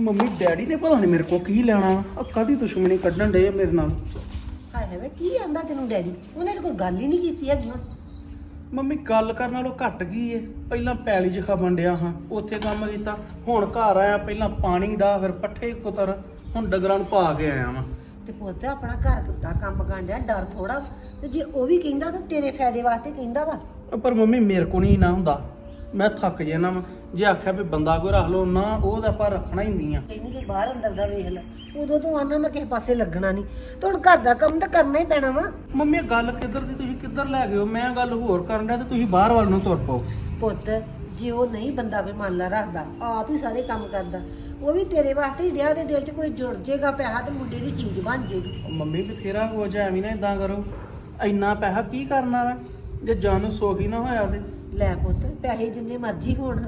Mummy daddy ਨੇ ਪਤਾ ਨਹੀਂ ਮੇਰੇ ਕੋ ਕੀ ਲੈਣਾ ਆ ਕਾਦੀ ਦੁਸ਼ਮਣੀ ਕੱਢਣ ਡੇ ਮੇਰੇ ਨਾਲ? ਹਾਏ ਵੇ ਕੀ ਆਂਦਾ ਤੈਨੂੰ ਡੈਡੀ? ਉਹਨੇ ਤਾਂ ਕੋਈ ਗੱਲ ਹੀ ਨਹੀਂ ਕੀਤੀ ਹੈਗੀ ਹੁਣ। ਮੰਮੀ ਗੱਲ ਕਰਨ ਨਾਲੋਂ ਘਟ ਗਈ ਏ? ਪਹਿਲਾਂ ਪੈਲੀ 'ਚ ਖਪਣ ਡਿਆ ਹਾਂ ਉੱਥੇ ਕੰਮ ਕੀਤਾ। ਹੁਣ ਘਰ ਆਇਆ ਪਹਿਲਾਂ ਪਾਣੀ ਡਾ ਫਿਰ ਪੱਠੇ ਕੁਤਰ। ਹੁਣ ਡੰਗਰਾਂ ਨੂੰ ਪਾ ਕੇ ਆਇਆ ਵਾਂ। ਤੇ ਪੁੱਤ ਆਪਣਾ ਘਰ ਦਾ ਕੰਮ ਕਰਨ ਡਿਆ ਡਰ ਥੋੜਾ ਤੇ ਜੇ ਉਹ ਵੀ ਕਹਿੰਦਾ ਤਾਂ ਤੇਰੇ ਫਾਇਦੇ ਵਾਸਤੇ ਕਹਿੰਦਾ ਵਾ। ਪਰ ਮੰਮੀ ਮੇਰੇ ਕੋ ਨਹੀਂ ਨਾ ਹੁੰਦਾ। ਮੈਂ ਥੱਕ ਜਾਣਾ ਵਾ। ਜੇ ਆਖਿਆ ਵੀ ਬੰਦਾ ਕੋਈ ਰੱਖ ਲਓ ਨਾ ਉਹ ਤਾਂ ਆਪਾਂ ਰੱਖਣਾ ਹੀ ਨਹੀਂ ਆ। ਕਹਿੰਦੀ ਕਿ ਬਾਹਰ ਅੰਦਰ ਦਾ ਵੇਖ ਲੈ। ਉਦੋਂ ਤੂੰ ਆਨਾ ਮੈਂ ਕਿਸੇ ਪਾਸੇ ਲੱਗਣਾ ਨਹੀਂ ਤੇ ਹੁਣ ਘਰ ਦਾ ਕੰਮ ਤਾਂ ਕਰਨਾ ਹੀ ਪੈਣਾ ਵਾ। ਮੰਮੀ ਇਹ ਗੱਲ ਕਿੱਧਰ ਦੀ? ਤੁਸੀਂ ਕਿੱਧਰ ਲੈ ਗਏ ਹੋ? ਮੈਂ ਗੱਲ ਹੋਰ ਕਰਨ ਡਿਆ ਤੇ ਤੁਸੀਂ ਬਾਹਰ ਵੱਲ ਨੂੰ ਤੁਰ ਪਓ। ਪੁੱਤ ਜੇ ਉਹ ਨਹੀਂ ਬੰਦਾ ਕੋਈ ਮੰਨ ਲਾ ਰੱਖਦਾ ਆਪ ਹੀ ਸਾਰੇ ਕੰਮ ਕਰਦਾ। ਉਹ ਵੀ ਤੇਰੇ ਵਾਸਤੇ ਹੀ ਡਿਆ ਉਹਦੇ ਦਿਲ 'ਚ ਕੋਈ ਜੁੜ ਜਾਏਗਾ ਪੈਸਾ ਤੇ ਮੁੰਡੇ ਦੀ ਚੀਜ਼ ਬਣ ਜਾਏਗੀ ਉਹ ਮੰਮੀ ਬਥੇਰਾ ਹੋ ਜਾ ਐਵੇਂ ਨਾ ਇਦਾਂ ਕਰੋ। ਇੰਨਾ ਪੈਸਾ ਕੀ ਕਰਨਾ ਵਾ? ਜੇ ਜਾਨ ਸੋਖੀ ਨਾ ਹੋਇਆ ਤੇ। ਲੈ ਪੁੱਤ ਪੈਸੇ ਜਿੰਨੇ ਮਰਜ਼ੀ ਹੋਣ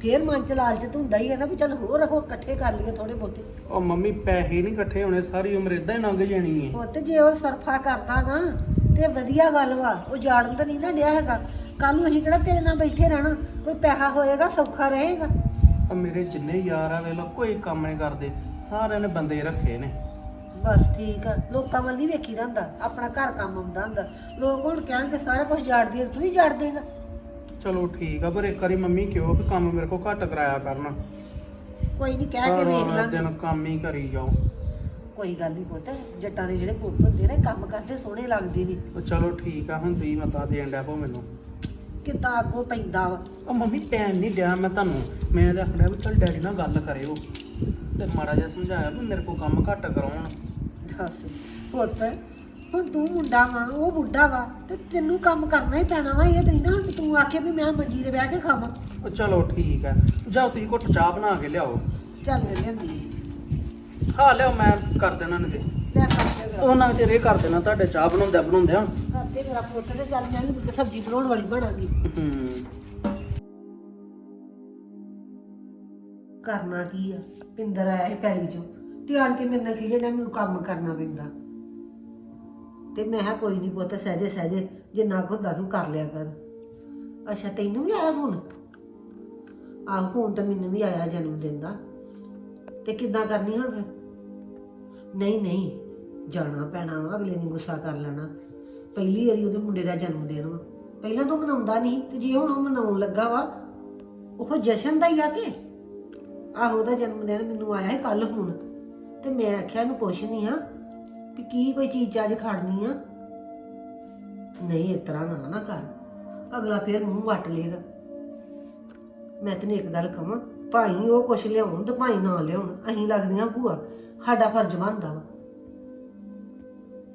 ਫੇਰ ਮਨ ਚ ਲਾਲਚ ਤਾਂ ਹੁੰਦਾ ਹੀ ਹੈ ਨਾ ਵੀ ਚੱਲ ਹੋਰ ਉਹ ਇਕੱਠੇ ਕਰ ਲਈਏ ਥੋੜੇ ਬਹੁਤੇ। ਉਹ ਮੰਮੀ ਪੈਸੇ ਨਹੀਂ ਇਕੱਠੇ ਹੋਣੇ ਸਾਰੀ ਉਮਰ ਇਦਾਂ ਹੀ ਲੰਘ ਜਾਣੀ ਹੈ ਪੁੱਤ ਜੇ ਉਹ ਸਰਫਾ ਕਰਦਾ ਨਾ ਤੇ ਵਧੀਆ ਗੱਲ ਵਾ ਉਹ ਜਾੜਨ ਤਾਂ ਨਹੀਂ ਨਾ ਡਿਆ ਹੈਗਾ। ਕੱਲ ਨੂੰ ਅਸੀਂ ਕਿਹੜਾ ਤੇਰੇ ਨਾਲ ਬੈਠੇ ਰਹਿਣਾ ਕੋਈ ਪੈਸਾ ਹੋਏਗਾ ਸੌਖਾ ਰਹੇਗਾ। ਉਹ ਮੇਰੇ ਜਿੰਨੇ ਯਾਰ ਆ ਵੇਖ ਲਓ ਕੋਈ ਕੰਮ ਨਹੀਂ ਕਰਦੇ ਸਾਰਿਆਂ ਨੇ ਬੰਦੇ ਰੱਖੇ ਨੇ। ਬਸ ਠੀਕ ਆ ਲੋਕਾਂ ਵੱਲ ਨਹੀਂ ਵੇਖੀਦਾ ਹੁੰਦਾ ਆਪਣਾ ਘਰ ਕੰਮ ਆਉਂਦਾ ਹੁੰਦਾ। ਲੋਕ ਹੁਣ ਕਹਿਣਗੇ ਸਾਰਾ ਕੁਝ ਜਾੜਦੀ ਤੂੰ ਹੀ ਜਾੜ ਦੇਗਾ। ਚਲੋ ਠੀਕ ਆ ਪਰ ਇੱਕ ਵਾਰੀ ਮੰਮੀ ਕਿਉਂ ਵੀ ਕੰਮ ਮੇਰੇ ਕੋਲ ਘੱਟ ਕਰਾਇਆ ਕਰਨਾ। ਕੋਈ ਨਹੀਂ ਕਹਿ ਕੇ ਵੇਖ ਸਾਰਾ ਲਾਂਗੇ। ਦਿਨ ਕੰਮ ਹੀ ਕਰੀ ਜਾਓ। ਕੋਈ ਗੱਲ ਨਹੀਂ ਪੁੱਤ ਜੱਟਾਂ ਦੇ ਜਿਹੜੇ ਪੁੱਤ ਹੁੰਦੇ ਨੇ ਕੰਮ ਕਰਦੇ ਸੋਹਣੇ ਲੱਗਦੇ ਨੇ। ਉਹ ਚਲੋ ਠੀਕ ਆ ਹੁਣ ਤੁਸੀਂ ਮਤਾ ਦੇਣ ਡਿਆ ਪੋ ਮੈਨੂੰ। ਕਿੱਦਾਂ ਅੱਗੋਂ ਪੈਂਦਾ ਵਾ। ਉਹ ਮੰਮੀ ਪੈਣ ਨਹੀਂ ਡਿਆ ਮੈਂ ਤੁਹਾਨੂੰ ਮੈਂ ਤਾਂ ਆਖਿਆ ਵੀ ਚੱਲ ਡੈਡੀ ਨਾਲ ਗੱਲ ਕਰਿਓ। ਤੇ ਮਾੜਾ ਜਿਹਾ ਸਮਝਾਇਆ ਵੀ ਮੇਰੇ ਕੋਲ ਕੰਮ ਘੱਟ ਕਰਾਉਣ ਦੱਸ ਪੁੱਤ ਹੁਣ ਤੂੰ ਮੁੰਡਾ ਵਾ ਉਹ ਬੁੱਢਾ ਵਾ ਤੇ ਤੈਨੂੰ ਕੰਮ ਕਰਨਾ ਹੀ ਪੈਣਾ ਵਾ ਇਹ ਤਾਂ ਨਹੀਂ ਨਾ ਹੁਣ ਤੂੰ ਆਖੇ ਵੀ ਮੈਂ ਮੰਜੀ ਤੇ ਬਹਿ ਕੇ ਖਾਵਾਂ। ਉਹ ਚਲੋ ਠੀਕ ਆ ਜਾਓ ਤੁਸੀਂ ਘੁੱਟ ਚਾਹ ਬਣਾ ਕੇ ਲਿਆਓ। ਚੱਲ ਵੇ ਲਿਆਂਦੀ ਹਾਂ ਲਿਆਓ ਮੈਂ ਕਰ ਦੇਣਾ ਨੇ ਤੇ ਲੈ ਉਹਨਾਂ ਚਿਰ ਇਹ ਕਰ ਦੇਣਾ ਤੁਹਾਡੇ ਚਾਹ ਬਣਾਉਂਦੇ ਬਣਾਉਂਦੇ ਕਰਦੇ ਮੇਰਾ ਪੁੱਤ ਤੇ ਚੱਲ ਵੀ ਸਬਜ਼ੀ ਬਣਾਉਣ ਵਾਲੀ ਬਣਾਂਗੀ। ਹੂੰ। ਕਰਨਾ ਕੀ ਆ? ਪਿੰਦਰ ਆਇਆ ਸੀ ਪੈਲੀ ਚੋਂ ਤੇ ਆਣ ਕੇ ਮੇਰੇ ਨਾਲ ਕੀ ਜਿਹੜਾ ਮੈਨੂੰ ਕੰਮ ਕਰਨਾ ਪੈਂਦਾ। ਤੇ ਮੈਂ ਕਿਹਾ ਕੋਈ ਨਹੀਂ ਪੁੱਤ, ਸਹਜੇ ਸਹਜੇ, ਜਿੰਨਾ ਕੁ ਹੁੰਦਾ ਤੂੰ ਕਰ ਲਿਆ ਕਰ। ਅੱਛਾ, ਤੈਨੂੰ ਵੀ ਆਇਆ ਫੋਨ? ਆਹ, ਫੋਨ ਤਾਂ ਮੈਨੂੰ ਵੀ ਆਇਆ ਜਨਮ ਦਿਨ ਦਾ। ਤੇ ਕਿੱਦਾਂ ਕਰਨੀ ਹੁਣ ਫਿਰ? ਨਹੀਂ ਨਹੀਂ, ਜਾਣਾ ਪੈਣਾ ਵਾ, ਅਗਲੇ ਨੇ ਗੁੱਸਾ ਕਰ ਲੈਣਾ। ਪਹਿਲੀ ਵਾਰੀ ਉਹਦੇ ਮੁੰਡੇ ਦਾ ਜਨਮ ਦਿਨ ਵਾ। ਪਹਿਲਾਂ ਤੋਂ ਮਨਾਉਂਦਾ ਨਹੀਂ, ਤੇ ਜੇ ਹੁਣ ਉਹ ਮਨਾਉਣ ਲੱਗਾ ਵਾ, ਉਹ ਜਸ਼ਨ ਦਾ ਹੀ ਆ ਕੇ? ਆਹੋ, ਉਹਦਾ ਜਨਮ ਦਿਨ ਮੈਨੂੰ ਆਇਆ ਹੈ ਕੱਲ ਹੁਣ। ਤੇ ਮੈਂ ਆਖਿਆ, ਇਹਨੂੰ ਪੁੱਛਣੀ ਆ ਵੀ ਕੀ ਕੋਈ ਚੀਜ਼ ਅੱਜ ਖੜਨੀ ਆ। ਨਹੀਂ, ਇਸ ਤਰ੍ਹਾਂ ਨਾ ਨਾ ਕਰ। ਅਗਲਾ ਫੇਰ ਮੂੰਹ ਵੱਟ ਲੇਗਾ। ਮੈਂ ਤੈਨੂੰ ਇੱਕ ਗੱਲ ਕਹਾਂ ਭਾਈ ਉਹ ਕੁਛ ਲਿਆਉਣ ਤੇ ਭਾਈ ਨਾ ਲਿਆਉਣ ਅਸੀਂ ਲੱਗਦੀਆਂ ਭੂਆ, ਸਾਡਾ ਫਰਜ਼ ਬਣਦਾ ਵਾ।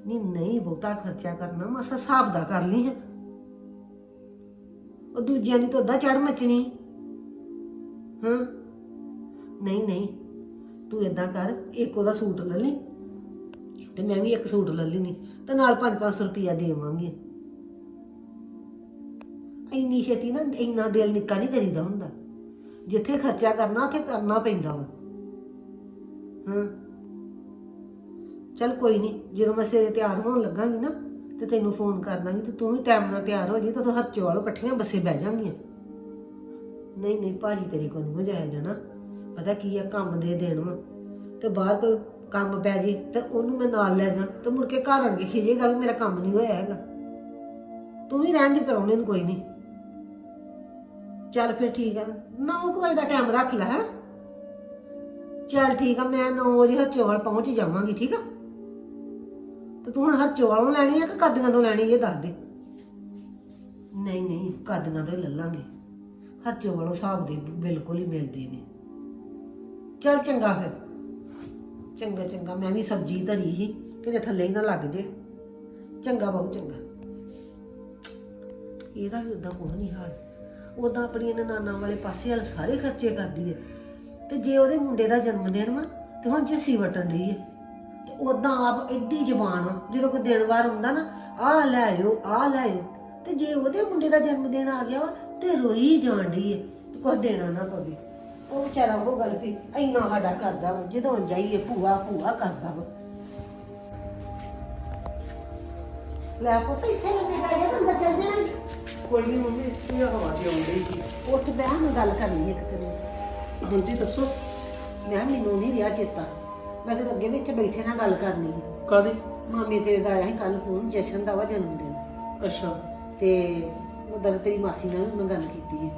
ਨਹੀਂ ਨਹੀਂ, ਬਹੁਤਾ ਖਰਚਾ ਕਰਨਾ ਮਸਾ ਹਿਸਾਬ ਦਾ ਕਰ ਲਈ ਹੈ ਉਹ ਦੂਜਿਆਂ ਦੀ ਤਾਂ ਉਦਾਂ ਚੜ ਮਚਣੀ। ਹਾਂ। ਨਹੀਂ ਨਹੀਂ, ਤੂੰ ਇਦਾਂ ਕਰ, ਇੱਕ ਉਹਦਾ ਸੂਟ ਲੈ ਲਈ ਤੇ ਮੈਂ ਵੀ ਇੱਕ ਸੂਟ ਲੈ ਲੈਣੀ ਤੇ ਨਾਲ 5-500 ਰੁਪਇਆ ਦੇਵਾਂਗੇ। ਇੰਨੀ ਛੇਤੀ ਨਾ, ਇੰਨਾ ਦਿਲ ਨਿੱਕਾ ਨਹੀਂ ਕਰੀਦਾ ਹੁੰਦਾ। ਜਿੱਥੇ ਖਰਚਾ ਕਰਨਾ, ਉੱਥੇ ਕਰਨਾ ਪੈਂਦਾ ਵਾ। ਹਾਂ। ਚਲ ਕੋਈ ਨਹੀਂ, ਜਦੋਂ ਮੈਂ ਸਵੇਰੇ ਤਿਆਰ ਹੋਣ ਲੱਗਾਂਗੀ ਨਾ, ਤੇ ਤੈਨੂੰ ਫੋਨ ਕਰ ਦਾਂਗੀ ਤੇ ਤੂੰ ਵੀ ਟਾਈਮ ਨਾਲ ਤਿਆਰ ਹੋ ਜੀ ਤਾਂ ਤੂੰ ਹਰਚੋ ਵਾਲੋ ਇਕੱਠੀਆਂ ਬੱਸੇ ਬਹਿ ਜਾਾਂਗੀਆਂ। ਨਹੀਂ ਨਹੀਂ, ਭਾਜੀ ਤੇਰੇ ਕੋਲ ਨਹੀਂ ਜਾਇਆ ਜਾਣਾ। ਪਤਾ ਕੀ ਆ, ਕੰਮ ਦੇ ਦੇਣ ਵਾ। ਤੇ ਬਾਹਰ ਕੋਈ ਕੰਮ ਪੈ ਜੇ, ਤੇ ਉਹਨੂੰ ਮੈਂ ਨਾਲ ਲੈ ਜਾ। ਤੇ ਮੁੜ ਕੇ ਘਰ ਆਣ ਕੇ ਖਿਜੇਗਾ ਵੀ ਮੇਰਾ ਕੰਮ ਨਹੀਂ ਹੋਇਆ ਹੈਗਾ। ਤੂੰ ਵੀ ਰਹਿਣ ਦੀ ਪਰੌਣੇ ਨੂੰ ਕੋਈ ਨਹੀਂ। ਚੱਲ ਫਿਰ ਠੀਕ ਆ। 9 ਵਜੇ ਦਾ ਟਾਈਮ ਰੱਖ ਲੈ, ਹੈ। ਚੱਲ ਠੀਕ ਆ, ਮੈਂ 9 ਵਜੇ ਹਰਚੋਵਾਲ ਪਹੁੰਚ ਜਾਵਾਂਗੀ, ਠੀਕ ਆ। ਤੇ ਤੂੰ ਹੁਣ ਹਰਚੋਵਾਲੋਂ ਲੈਣੀ ਆ ਕਿ ਕਾਦੀਆਂ ਤੋਂ ਲੈਣੀ ਇਹ ਦੱਸ ਦੇ। ਨਹੀਂ ਨਹੀਂ ਕਾਦੀਆਂ ਤੋਂ ਹੀ ਲੈ ਲਾਂਗੇ। ਹਰਚੋਵਾਲੋਂ ਹਿਸਾਬ ਦੇ ਬਿਲਕੁਲ ਹੀ ਮਿਲਦੇ ਨੇ। ਚੱਲ ਚੰਗਾ ਫਿਰ। ਚੰਗਾ ਚੰਗਾ, ਮੈਂ ਵੀ ਸਬਜ਼ੀ ਧਰੀ ਸੀ, ਕਿਤੇ ਥੱਲੇ ਹੀ ਨਾ ਲੱਗ ਜੇ। ਚੰਗਾ ਬਹੁਤ ਚੰਗਾ। ਇਹਦਾ ਵੀ ਉਦਾਂ ਕੋਈ ਨਹੀਂ ਹਾਲ। ਉਦਾਂ ਆਪਣੀਆਂ ਨਨਾਨਾ ਵਾਲੇ ਪਾਸੇ ਵਾਲ ਸਾਰੇ ਖਰਚੇ ਕਰਦੀ ਹੈ ਤੇ ਜੇ ਉਹਦੇ ਮੁੰਡੇ ਦਾ ਜਨਮ ਦਿਨ ਵਾ, ਤੇ ਹੁਣ ਜੱਸੀ ਵਟਣ ਡਈ ਹੈ ਤੇ ਉਦਾਂ ਆਪ ਐਡੀ ਜ਼ਬਾਨ ਆ, ਜਦੋਂ ਕੋਈ ਦਿਨ ਵਾਰ ਹੁੰਦਾ ਨਾ, ਆਹ ਲੈ ਆਇਓ, ਆਹ ਲੈ ਆਇਓ। ਤੇ ਜੇ ਉਹਦੇ ਮੁੰਡੇ ਦਾ ਜਨਮ ਦਿਨ ਆ ਗਿਆ ਵਾ, ਤੇ ਰੋਈ ਜਾਣ ਡਈ ਹੈ ਤੇ ਦੇਣਾ ਨਾ ਪਵੇ। ਉਹ ਵਿਚਾਰਾ ਉਹ ਗੱਲ ਵੀ ਇੰਨਾ ਸਾਡਾ ਕਰਦਾ ਵਾ ਜਦੋਂ ਜਾਈਏ ਭੂਆ ਭੂਆ ਕਰਦਾ ਵਾ। ਲੈ ਪੁੱਤ ਇੱਥੇ ਲੱਗੇ ਪੈ ਗਿਆ ਤਾਂ ਅੰਦਰ ਚੱਲ ਜਾਣਾ। ਈ। ਕੋਈ ਨਹੀਂ ਮੰਮੀ ਇਹ ਹਵਾ ਤੇ ਆਉਂਦੀ ਸੀ। ਉੱਠ ਬਹਿ ਮੈਂ ਗੱਲ ਕਰਨੀ ਇੱਕ ਤੈਨੂੰ ਹਾਂਜੀ ਦੱਸੋ। ਮੈਂ ਕਿਹਾ ਮੈਨੂੰ ਨਹੀਂ ਰਿਹਾ ਚੇਤਾ। ਮੈਂ ਤਾਂ ਅੱਗੇ ਵੀ ਇੱਥੇ ਬੈਠੇ ਨਾਲ ਗੱਲ ਕਰਨੀ ਸੀ। ਕਾਦੀ ਮਾਮੇ ਤੇਰੇ ਦਾ ਆਇਆ ਸੀ ਕੱਲ ਫੋਨ ਜਸ਼ਨ ਦਾ ਵਾ ਜਨਮ ਦਿਨ। ਅੱਛਾ। ਤੇ ਉਦੋਂ ਤੇਰੀ ਮਾਸੀ ਨਾਲ ਵੀ ਮੈਂ ਗੱਲ ਕੀਤੀ ਹੈ